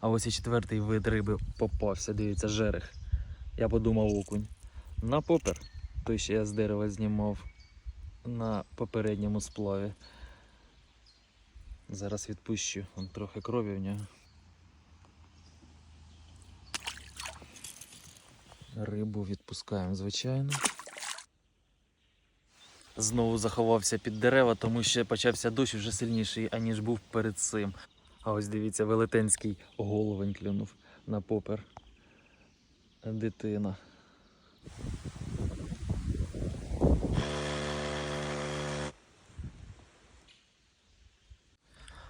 А ось і четвертий вид риби попався, дивіться, жерех. Я подумав окунь. На попер, той, що я з дерева знімав на попередньому сплаві. Зараз відпущу, Вон трохи крові в нього. Рибу відпускаємо, звичайно. Знову заховався під дерева, тому що почався дощ вже сильніший, аніж був перед цим. А ось дивіться, велетенський головень клюнув на попер. Дитина.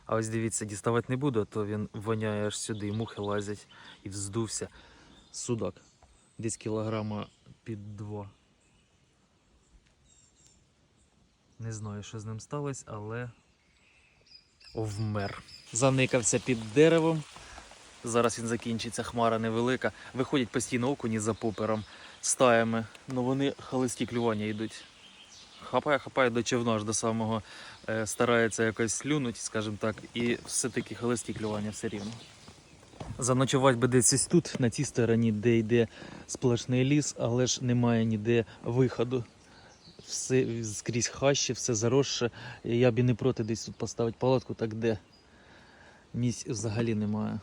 А ось дивіться, діставати не буду, то він воняє аж сюди, і мухи лазять і вздувся. Судак. Десь кілограма під два. Не знаю, що з ним сталося, але вмер. Заникався під деревом. Зараз він закінчиться, хмара невелика. Виходять постійно окуні за попером стаями. Ну вони холості клювання йдуть. Хапає, хапає до човна аж до самого е, старається якось слюнуть, скажімо так, і все-таки холості клювання все рівно. Заночувати би десь ось тут, на цій стороні, де йде сплошний ліс, але ж немає ніде виходу. Все скрізь хащі, все заросше. Я б і не проти десь тут поставити палатку, так де місць взагалі немає.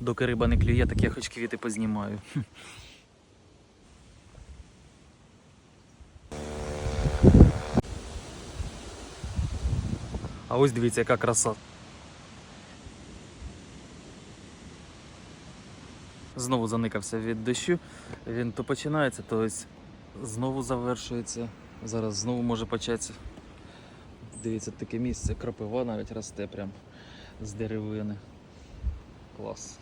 Доки риба не клює, так я хоч квіти познімаю. А ось дивіться, яка краса. Знову заникався від дощу. Він то починається, то знову завершується. Зараз знову може початися. Дивіться, таке місце, крапива навіть росте прям з деревини. Клас.